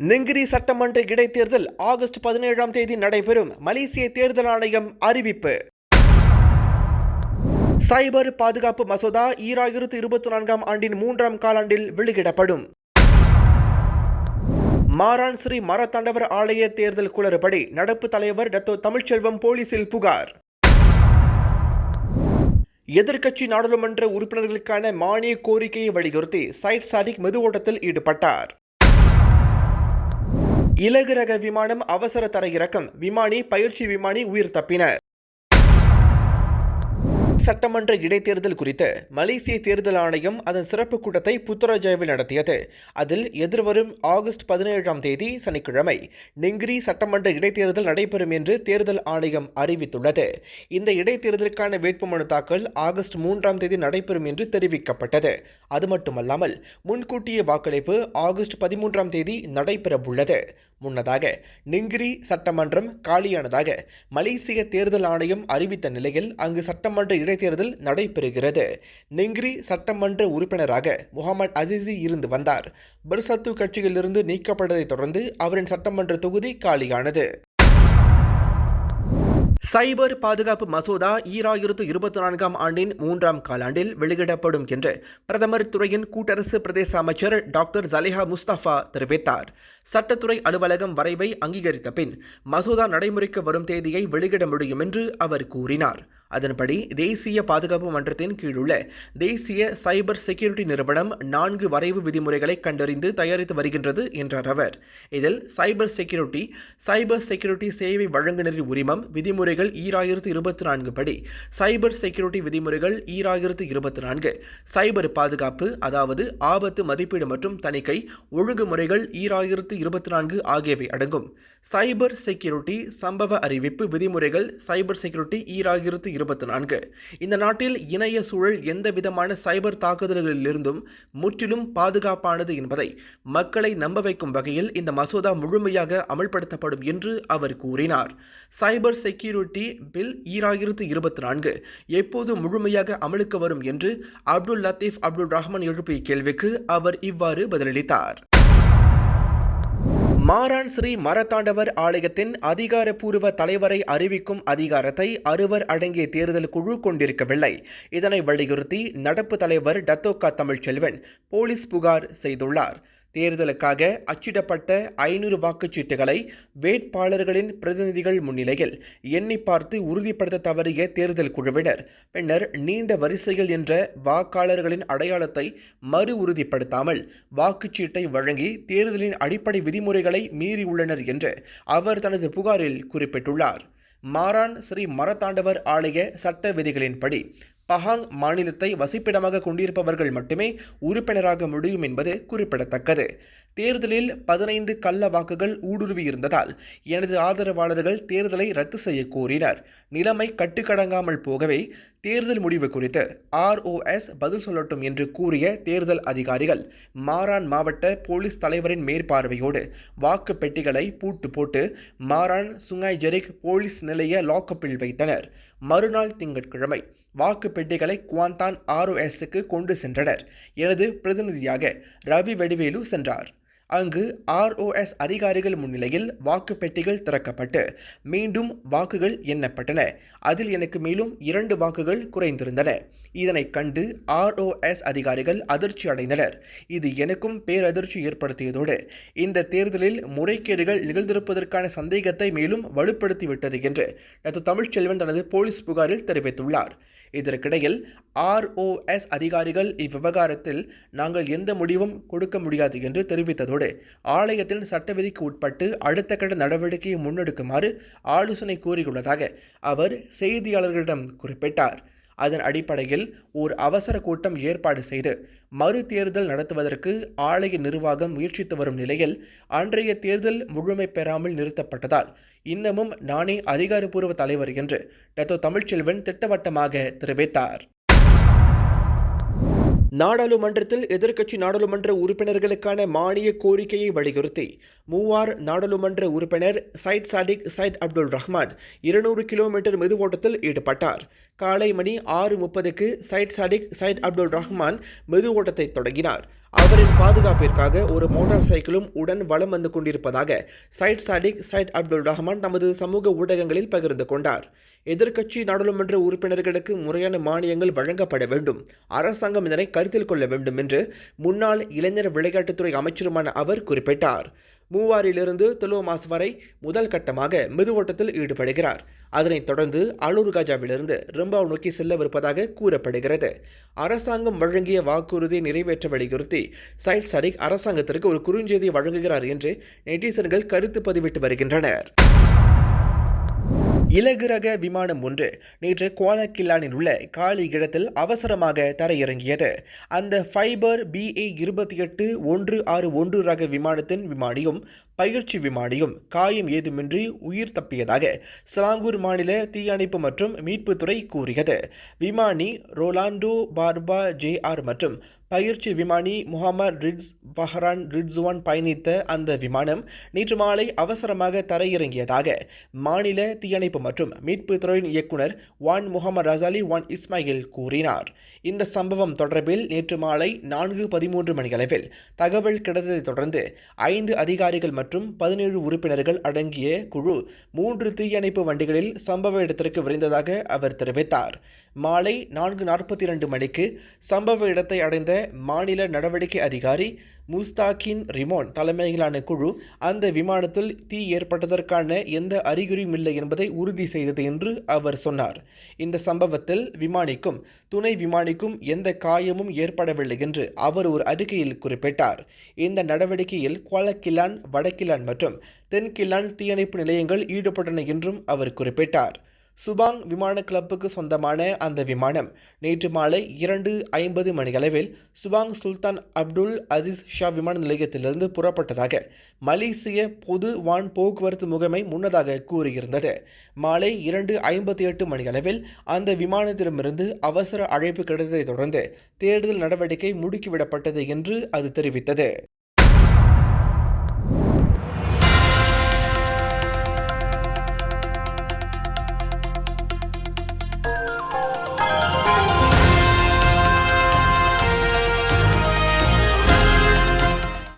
நெங்கிரி சட்டமன்ற இடைத்தேர்தல் ஆகஸ்ட் பதினேழாம் தேதி நடைபெறும் மலேசிய தேர்தல் ஆணையம் அறிவிப்பு. சைபர் பாதுகாப்பு மசோதா ஈராயிரத்து இருபத்தி நான்காம் ஆண்டின் மூன்றாம் காலாண்டில் வெளியிடப்படும். மாரான் ஸ்ரீ மரத்தாண்டவர் ஆலய தேர்தல் குளறுபடி நடப்பு தலைவர் டத்தோ தமிழ்ச்செல்வம் போலீசில் புகார். எதிர்க்கட்சி நாடாளுமன்ற உறுப்பினர்களுக்கான மானிய கோரிக்கையை வலியுறுத்தி சைட் சாடிக் மெது ஓட்டத்தில் ஈடுபட்டார். இலகு ரக விமானம் அவசர தரையிறக்கம் விமானி பயிற்சி விமானி உயிர் தப்பினர் சட்டமன்ற இடைத்தேர்தல் குறித்து மலேசிய தேர்தல் ஆணையம் அதன் சிறப்பு கூட்டத்தை புத்தராஜாவில் நடத்தியது. அதில் எதிர்வரும் ஆகஸ்ட் பதினேழாம் தேதி சனிக்கிழமை நெங்கிரி சட்டமன்ற இடைத்தேர்தல் நடைபெறும் என்று தேர்தல் ஆணையம் அறிவித்துள்ளது. இந்த இடைத்தேர்தலுக்கான வேட்புமனு தாக்கல் ஆகஸ்ட் மூன்றாம் தேதி நடைபெறும் என்று தெரிவிக்கப்பட்டது. அது மட்டுமல்லாமல் முன்கூட்டிய வாக்களிப்பு ஆகஸ்ட் பதிமூன்றாம் தேதி நடைபெறவுள்ளது. முன்னதாக நிங்கிரி சட்டமன்றம் காலியானதாக மலேசிய தேர்தல் ஆணையம் அறிவித்த நிலையில் அங்கு சட்டமன்ற இடைத்தேர்தல் நடைபெறுகிறது. நிங்கிரி சட்டமன்ற உறுப்பினராக முகமது அசிசி இருந்து வந்தார். பெர்சத்து கட்சியிலிருந்து நீக்கப்பட்டதைத் தொடர்ந்து அவரின் சட்டமன்ற தொகுதி காலியானது. சைபர் பாதுகாப்பு மசோதா ஈராயிரத்து இருபத்தி நான்காம் ஆண்டின் மூன்றாம் காலாண்டில் வெளியிடப்படும் என்று பிரதமர் துறையின் கூட்டரசு பிரதேச அமைச்சர் டாக்டர் ஜலேஹா முஸ்தபா தெரிவித்தார். சட்டத்துறை அலுவலகம் வரைவை அங்கீகரித்த பின் மசோதா நடைமுறைக்கு வரும் தேதியை வெளியிட முடியும் என்று அவர் கூறினார். அதன்படி தேசிய பாதுகாப்பு மன்றத்தின் கீழுள்ள தேசிய சைபர் செக்யூரிட்டி நிறுவனம் நான்கு வரைவு விதிமுறைகளை கண்டறிந்து தயாரித்து வருகின்றது என்றார் அவர். இதில் சைபர் செக்யூரிட்டி சைபர் செக்யூரிட்டி சேவை வழங்குநரின் உரிமம் விதிமுறைகள் ஈராயிரத்து இருபத்தி நான்கு படி சைபர் செக்யூரிட்டி விதிமுறைகள் ஈராயிரத்து இருபத்தி நான்கு சைபர் பாதுகாப்பு அதாவது ஆபத்து மதிப்பீடு மற்றும் தணிக்கை ஒழுங்குமுறைகள் ஈராயிரத்து இருபத்தி நான்கு ஆகியவை அடங்கும். சைபர் செக்யூரிட்டி சம்பவ அறிவிப்பு விதிமுறைகள் சைபர் செக்யூரிட்டி ஈராயிரத்து இருபத்தி நான்கு. இந்த நாட்டில் இணைய சூழல் எந்த விதமான சைபர் தாக்குதல்களிலிருந்தும் முற்றிலும் பாதுகாப்பானது என்பதை மக்களை நம்ப வைக்கும் வகையில் இந்த மசோதா முழுமையாக அமல்படுத்தப்படும் என்று அவர் கூறினார். சைபர் செக்யூரிட்டி பில் ஈராயிரத்து இருபத்தி நான்கு எப்போது முழுமையாக அமலுக்கு வரும் என்று அப்துல் லத்தீப் அப்துல் ரஹ்மான் எழுப்பிய கேள்விக்கு அவர் இவ்வாறு பதிலளித்தார். மாரான் ஸ்ரீ மரத்தாண்டவர் ஆலயத்தின் அதிகாரப்பூர்வ தலைவரை அறிவிக்கும் அதிகாரத்தை அறுவர் அடங்கிய தேர்தல் குழு கொண்டிருக்கவில்லை. இதனை வலியுறுத்தி நடப்பு தலைவர் டத்தோக்கா தமிழ்ச்செல்வன் போலீஸ் புகார் செய்துள்ளார். தேர்தலுக்காக அச்சிடப்பட்ட ஐநூறு வாக்குச்சீட்டுகளை வேட்பாளர்களின் பிரதிநிதிகள் முன்னிலையில் எண்ணி பார்த்து உறுதிப்படுத்த தவறிய தேர்தல் குழுவினர். பின்னர் நீண்ட வரிசையில் என்ற வாக்காளர்களின் அடையாளத்தை மறு உறுதிப்படுத்தாமல் வாக்குச்சீட்டை வழங்கி தேர்தலின் அடிப்படை விதிமுறைகளை மீறியுள்ளனர் என்று அவர் தனது புகாரில் குறிப்பிட்டுள்ளார். மாரான் ஸ்ரீ மரத்தாண்டவர் ஆலய சட்ட விதிகளின்படி பஹாங் மாநிலத்தை வசிப்பிடமாக கொண்டிருப்பவர்கள் மட்டுமே உறுப்பினராக முடியும் என்பது குறிப்பிடத்தக்கது. தேர்தலில் பதினைந்து கள்ள வாக்குகள் ஊடுருவியிருந்ததால் எனது ஆதரவாளர்கள் தேர்தலை ரத்து செய்ய கோரினர். நிலைமை கட்டுக்கடங்காமல் போகவே தேர்தல் முடிவு குறித்து ஆர்ஓஎஸ் பதில் சொல்லட்டும் என்று கூறிய தேர்தல் அதிகாரிகள் மாரான் மாவட்ட போலீஸ் தலைவரின் மேற்பார்வையோடு வாக்கு பெட்டிகளை பூட்டு போட்டு மாரான் சுங்காய் ஜெரிக் போலீஸ் நிலைய லாக்கப்பில் வைத்தனர். மறுநாள் திங்கட்கிழமை. வாக்கு பெட்டிகளை குவாந்தான் ஆர்ஓஎஸ்க்கு கொண்டு சென்றனர். எனது பிரதிநிதியாக ரவி வெடிவேலு சென்றார். அங்கு ஆர்ஓஎஸ் அதிகாரிகள் முன்னிலையில் வாக்கு பெட்டிகள் திறக்கப்பட்டு மீண்டும் வாக்குகள் எண்ணப்பட்டன. அதில் எனக்கு மேலும் இரண்டு வாக்குகள் குறைந்திருந்தன. இதனைக் கண்டு ஆர்ஓஎஸ் அதிகாரிகள் அதிர்ச்சி அடைந்தனர். இது எனக்கும் பேரதிர்ச்சி ஏற்படுத்தியதோடு இந்த தேர்தலில் முறைகேடுகள் நிகழ்ந்திருப்பதற்கான சந்தேகத்தை மேலும் வலுப்படுத்திவிட்டது என்று டாக்டர் தமிழ்ச்செல்வன் தனது போலீஸ் புகாரில் தெரிவித்துள்ளார். இதற்கிடையில் ஆர்ஓஎஸ் அதிகாரிகள் இவ்விவகாரத்தில் நாங்கள் எந்த முடிவும் கொடுக்க முடியாது என்று தெரிவித்ததோடு ஆலயத்தின் சட்டவிதிக்கு உட்பட்டு அடுத்த கட்ட நடவடிக்கையை முன்னெடுக்குமாறு ஆலோசனை கூறியுள்ளதாக அவர் செய்தியாளர்களிடம் குறிப்பிட்டார். அதன் அடிப்படையில் ஓர் அவசர கூட்டம் ஏற்பாடு செய்து மறு தேர்தல் நடத்துவதற்கு ஆலய நிர்வாகம் முயற்சித்து வரும் நிலையில் அன்றைய தேர்தல் முழுமை பெறாமல் நிறுத்தப்பட்டதால் இன்னமும் நானே அதிகாரப்பூர்வ தலைவர் என்று டத்தோ தமிழ்ச்செல்வன் திட்டவட்டமாக தெரிவித்தார். நாடாளுமன்றத்தில் எதிர்க்கட்சி நாடாளுமன்ற உறுப்பினர்களுக்கான மானிய கோரிக்கையை வலியுறுத்தி மூவார் நாடாளுமன்ற உறுப்பினர் Syed Saddiq Syed Abdul Rahman இருநூறு கிலோமீட்டர் மெது ஓட்டத்தில் ஈடுபட்டார். காலை மணி ஆறு முப்பதுக்கு Syed Saddiq Syed Abdul Rahman மெது ஓட்டத்தை தொடங்கினார். அவரின் பாதுகாப்பிற்காக ஒரு மோட்டார் சைக்கிளும் உடன் வலம் வந்து கொண்டிருப்பதாக Syed Saddiq Syed Abdul Rahman தமது சமூக ஊடகங்களில் பகிர்ந்து கொண்டார். எதிர்க்கட்சி நாடாளுமன்ற உறுப்பினர்களுக்கு முறையான மானியங்கள் வழங்கப்பட வேண்டும். அரசாங்கம் இதனை கருத்தில் கொள்ள வேண்டும் என்று முன்னாள் இளைஞர் விளையாட்டுத்துறை அமைச்சருமான அவர் குறிப்பிட்டார். மூவாரிலிருந்து துலோமாஸ் வரை முதல் கட்டமாக மெதுவோட்டத்தில் ஈடுபடுகிறார். அதனைத் தொடர்ந்து அலூர் காஜாவிலிருந்து ரிம்பாவ் நோக்கி செல்லவிருப்பதாக கூறப்படுகிறது. அரசாங்கம் வழங்கிய வாக்குறுதியை நிறைவேற்ற வலியுறுத்தி சைட் சடிக் அரசாங்கத்திற்கு ஒரு குறுஞ்செய்தியை வழங்குகிறார் என்று நெட்டிசன்கள் கருத்து பதிவிட்டு வருகின்றனர். இலகு ரக விமானம் ஒன்று நேற்று குவாலக்கில்லானில் உள்ள காலி இடத்தில் அவசரமாக தரையிறங்கியது. அந்த ஃபைபர் பிஏ இருபத்தி எட்டு ஒன்று ஆறு ஒன்று ரக விமானத்தின் விமானியும் பயிற்சி விமானியும் காயம் ஏதுமின்றி உயிர் தப்பியதாக சிலாங்கூர் மாநில தீயணைப்பு மற்றும் மீட்புத்துறை கூறியது. விமானி ரொலாண்டோ பார்பா ஜே ஆர் மற்றும் பயிற்சி விமானி முகமது ரிட்ஸ் பஹ்ரான் ரிட்ஸ்வான் பயணித்த அந்த விமானம் நேற்று மாலை அவசரமாக தரையிறங்கியதாக மாநில தீயணைப்பு மற்றும் மீட்புத் துறையின் இயக்குனர் வான் முகமது ரசாலி வான் இஸ்மாயில் கூறினார். இந்த சம்பவம் தொடர்பில் நேற்று மாலை நான்கு பதிமூன்று மணியளவில் தகவல் கிடைத்ததைத் தொடர்ந்து ஐந்து அதிகாரிகள் மற்றும் பதினேழு உறுப்பினர்கள் அடங்கிய குழு மூன்று தீயணைப்பு வண்டிகளில் சம்பவ இடத்திற்கு விரைந்ததாக அவர் தெரிவித்தார். மாலை நான்கு நாற்பத்தி இரண்டு மணிக்கு சம்பவ இடத்தை அடைந்த மாநில நடவடிக்கை அதிகாரி முஸ்தாகின் ரிமோன் தலைமையிலான குழு அந்த விமானத்தில் தீ ஏற்பட்டதற்கான எந்த அறிகுறியும் இல்லை என்பதை உறுதி செய்தது என்று அவர் சொன்னார். இந்த சம்பவத்தில் விமானிக்கும் துணை விமானிக்கும் எந்த காயமும் ஏற்படவில்லை என்று அவர் ஒரு அறிக்கையில் குறிப்பிட்டார். இந்த நடவடிக்கையில் குவாலக்கிலான் வடக்கிலான் மற்றும் தென்கிலான் தீயணைப்பு நிலையங்கள் ஈடுபட்டன என்றும் அவர் குறிப்பிட்டார். சுபாங் விமான கிளப்புக்கு சொந்தமான அந்த விமானம் நேற்று மாலை இரண்டு ஐம்பது மணியளவில் Subang Sultan Abdul Aziz Shah விமான நிலையத்திலிருந்து புறப்பட்டதாக மலேசிய பொது வான் போக்குவரத்து முகமை முன்னதாக கூறியிருந்தது. மாலை இரண்டு ஐம்பத்தி எட்டு மணியளவில் அந்த விமானத்திடமிருந்து அவசர அழைப்பு கிடைத்ததை தொடர்ந்து தேடுதல் நடவடிக்கை முடுக்கிவிடப்பட்டது என்று அது தெரிவித்தது.